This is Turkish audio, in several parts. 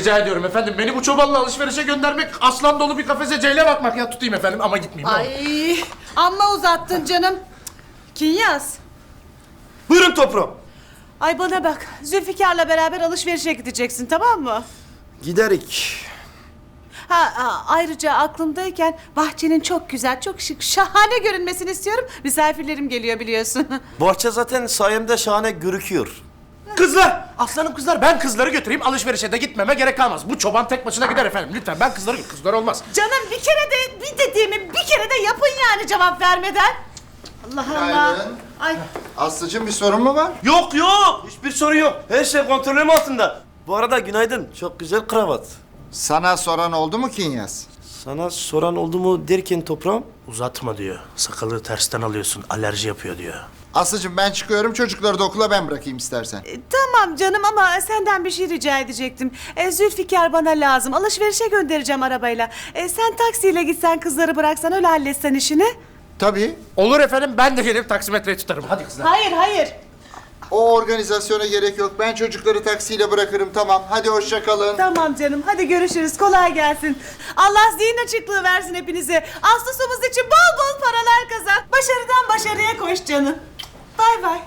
rica ediyorum efendim. Beni bu çobanla alışverişe göndermek aslan dolu bir kafese ceyle bakmak ya tutayım efendim ama gitmeyeyim. ne olur. Ay amma uzattın canım. Kinyas. Buyurun toprağım. Ay bana bak. Zülfikar'la beraber alışverişe gideceksin tamam mı? Giderik. Ha, ha, ayrıca aklımdayken bahçenin çok güzel, çok şık, şahane görünmesini istiyorum. Misafirlerim geliyor biliyorsun. Bahçe zaten sayemde şahane görüküyor. Kızlar! Aslanım kızlar ben kızları götüreyim alışverişe de gitmeme gerek kalmaz. Bu çoban tek başına gider efendim lütfen ben kızları gö- kızlar olmaz. Canım bir kere de bir dediğimi bir kere de yapın yani cevap vermeden. Allah Allah. Günaydın. Ay Aslıcığım bir sorun mu var? Yok yok. Hiçbir sorun yok. Her şey kontrolüm altında. Bu arada günaydın. Çok güzel kravat. Sana soran oldu mu Kinyas? Sana soran oldu mu derken toprağım? Uzatma diyor. Sakalı tersten alıyorsun alerji yapıyor diyor. Aslıcığım ben çıkıyorum çocukları da okula ben bırakayım istersen. e, tamam canım ama senden bir şey rica edecektim. E, Zülfikar bana lazım. Alışverişe göndereceğim arabayla. E, sen taksiyle gitsen kızları bıraksan öyle halletsen işini. Tabii. Olur efendim ben de gelip taksimetreyi tutarım. Hadi kızlar. Hayır hayır. O organizasyona gerek yok. Ben çocukları taksiyle bırakırım tamam. Hadi hoşça kalın. Tamam canım hadi görüşürüz kolay gelsin. Allah zihin açıklığı versin hepinize. Ağustos'umuz için bol bol paralar kazan. Başarıdan başarıya koş canım. Bay bay.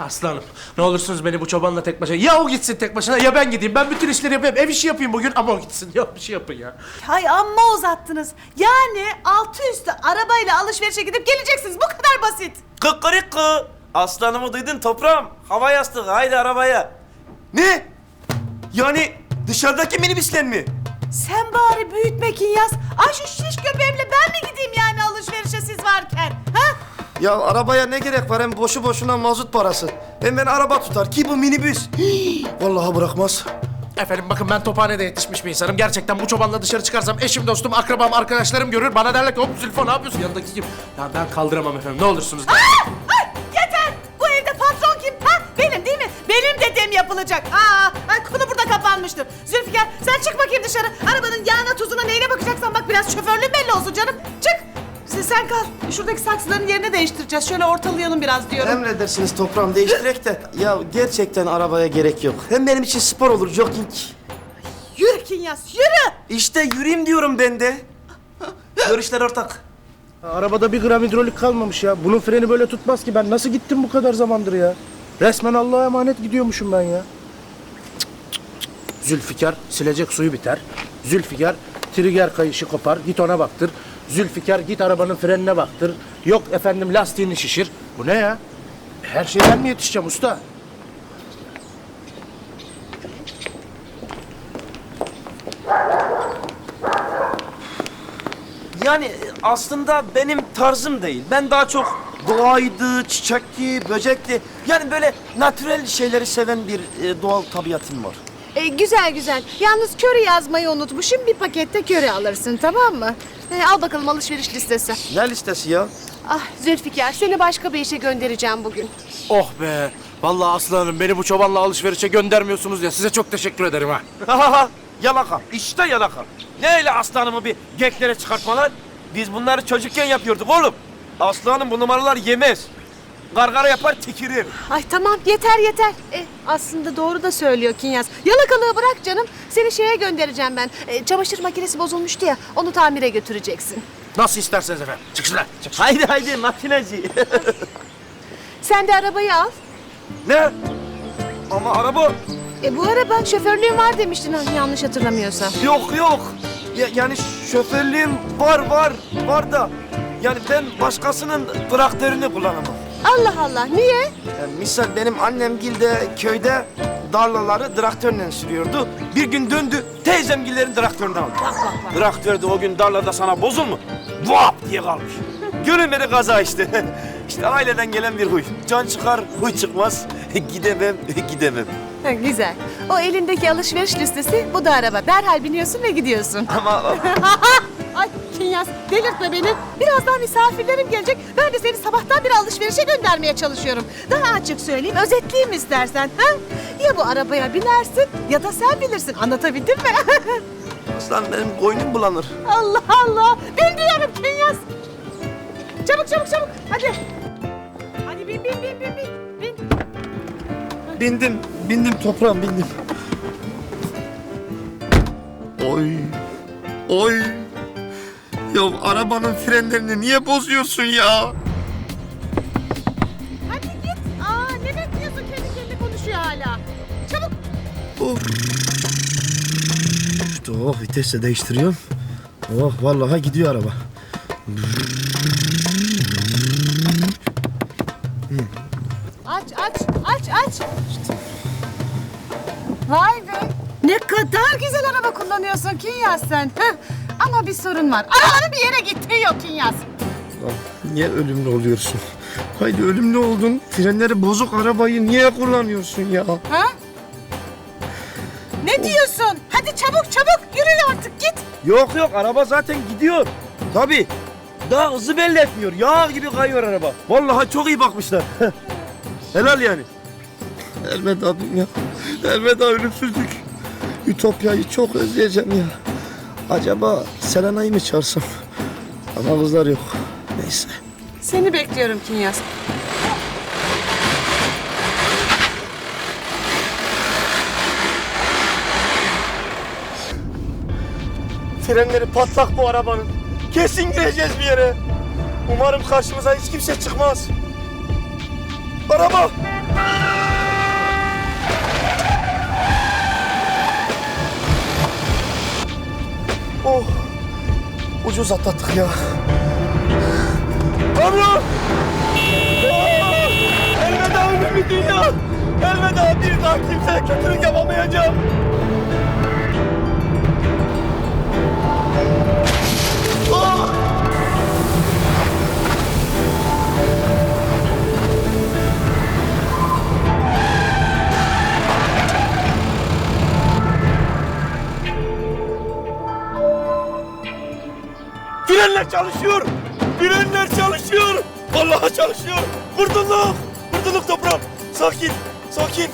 Aslanım ne olursunuz beni bu çobanla tek başına. Ya o gitsin tek başına ya ben gideyim. Ben bütün işleri yapayım. Ev işi yapayım bugün ama o gitsin. Ya bir şey yapın ya. Hay amma uzattınız. Yani altı üstü arabayla alışverişe gidip geleceksiniz. Bu kadar basit. Kıkkırıkkı. Aslanımı duydun toprağım. Hava yastığı haydi arabaya. Ne? Yani dışarıdaki minibüsler mi? Sen bari büyütme Kinyas. Ay şu şiş köpeğimle ben mi gideyim yani alışverişe siz varken? Ha? Ya arabaya ne gerek var hem boşu boşuna mazot parası. Hem ben araba tutar ki bu minibüs. Vallahi bırakmaz. Efendim bakın ben tophanede yetişmiş bir insanım. Gerçekten bu çobanla dışarı çıkarsam eşim, dostum, akrabam, arkadaşlarım görür. Bana derler ki hop Zülfo ne yapıyorsun yanındaki kim? Ya ben kaldıramam efendim ne olursunuz. Ay yeter. Bu evde patron kim? Ha? Benim değil mi? Benim dediğim yapılacak. Aa, ay konu burada kapanmıştır. Zülfikar sen çık bakayım dışarı. Arabanın yağına tuzuna neyine bakacaksan bak biraz şoförlüğün belli olsun canım. Çık. Sen, sen kal. Şuradaki saksıların yerini değiştireceğiz. Şöyle ortalayalım biraz diyorum. Emredersiniz toprağım değiştirek de. Ya gerçekten arabaya gerek yok. Hem benim için spor olur jogging. Yürü Kinyas yürü. İşte yürüyeyim diyorum ben de. Görüşler ortak. Arabada bir gram hidrolik kalmamış ya. Bunun freni böyle tutmaz ki. Ben nasıl gittim bu kadar zamandır ya? Resmen Allah'a emanet gidiyormuşum ben ya. Zülfikar silecek suyu biter. Zülfikar trigger kayışı kopar. Git ona baktır. Zülfikar git arabanın frenine baktır. Yok efendim lastiğini şişir. Bu ne ya? Her şeye ben mi yetişeceğim usta? Yani aslında benim tarzım değil. Ben daha çok doğaydı, çiçekti, böcekti. Yani böyle natürel şeyleri seven bir e, doğal tabiatım var. E, güzel güzel. Yalnız köri yazmayı unutmuşum. Bir pakette köri alırsın tamam mı? E, al bakalım alışveriş listesi. Ne listesi ya? Ah Zülfikar seni başka bir işe göndereceğim bugün. Oh be. Vallahi aslanım beni bu çobanla alışverişe göndermiyorsunuz ya. Size çok teşekkür ederim ha. Ha ha ha. Yalaka. İşte yalaka. Ne öyle aslanımı bir geklere çıkartmalar? Biz bunları çocukken yapıyorduk oğlum. Aslanım bu numaralar yemez. Gargara yapar tikirir. Ay tamam yeter yeter. E, aslında doğru da söylüyor Kinyas. Yalakalığı bırak canım. Seni şeye göndereceğim ben. E, çamaşır makinesi bozulmuştu ya. Onu tamire götüreceksin. Nasıl isterseniz efendim. Çık şuradan. Çık. Haydi haydi makineci. Sen de arabayı al. ne? Ama araba E bu araba şoförlüğün var demiştin ha, yanlış hatırlamıyorsam. yok yok. Ya, yani şoförlüğüm var var var da. Yani ben başkasının traktörünü kullanamam. Allah Allah niye? Yani misal benim annem gilde köyde darlaları traktörle sürüyordu. Bir gün döndü teyzemgillerin traktörünü aldı. Traktör de o gün darlada sana bozul mu? Vap diye kalmış. Görünmedi kaza işte. işte aileden gelen bir huy. Can çıkar, huy çıkmaz. gidemem, gidemem. Ha, güzel. O elindeki alışveriş listesi bu da araba. Derhal biniyorsun ve gidiyorsun. Ama Ay Kinyas delirtme beni. Birazdan misafirlerim gelecek. Ben de seni sabahtan beri alışverişe göndermeye çalışıyorum. Daha açık söyleyeyim, özetleyeyim istersen. Ha? Ya bu arabaya binersin ya da sen bilirsin. Anlatabildim mi? aslan benim koynum bulanır. Allah Allah. Bin diyorum Kinyas. Çabuk çabuk çabuk. Hadi. Hadi bin bin bin bin bin. bin. bindim, bindim toprağım bindim. Oy, oy. Ya arabanın frenlerini niye bozuyorsun ya? Hadi git. Aa ne bekliyorsun kendi kendine konuşuyor hala. Çabuk. Oh vitesi değiştiriyorum. Oh vallahi gidiyor araba. Aç aç aç aç. Vay be. Ne kadar güzel araba kullanıyorsun Kinyas sen. Heh. Ama bir sorun var. Arabanın bir yere gittiği yok Kinyas. Lan niye ölümlü oluyorsun? Haydi ölümlü oldun. Frenleri bozuk arabayı niye kullanıyorsun ya? Ha? Ne diyorsun? Hadi çabuk çabuk yürü artık git. Yok yok araba zaten gidiyor. Tabii. Daha hızı belli etmiyor. Yağ gibi kayıyor araba. Vallahi çok iyi bakmışlar. Helal yani. Elveda dünya. Elveda ölümsüzlük. Ütopya'yı çok özleyeceğim ya. Acaba Selena'yı mı çağırsam? Ama kızlar yok. Neyse. Seni bekliyorum Kinyas. Frenleri patlak bu arabanın. Kesin gireceğiz bir yere. Umarım karşımıza hiç kimse çıkmaz. Araba! Oh! Ucuz atlattık ya. Oh! Elveda ölümlü dünya! Elveda bir daha kimseye kötülük yapamayacağım. Frenler çalışıyor. Frenler çalışıyor. Vallahi çalışıyor. Kurtulduk. Kurtulduk toprağım. Sakin. Sakin.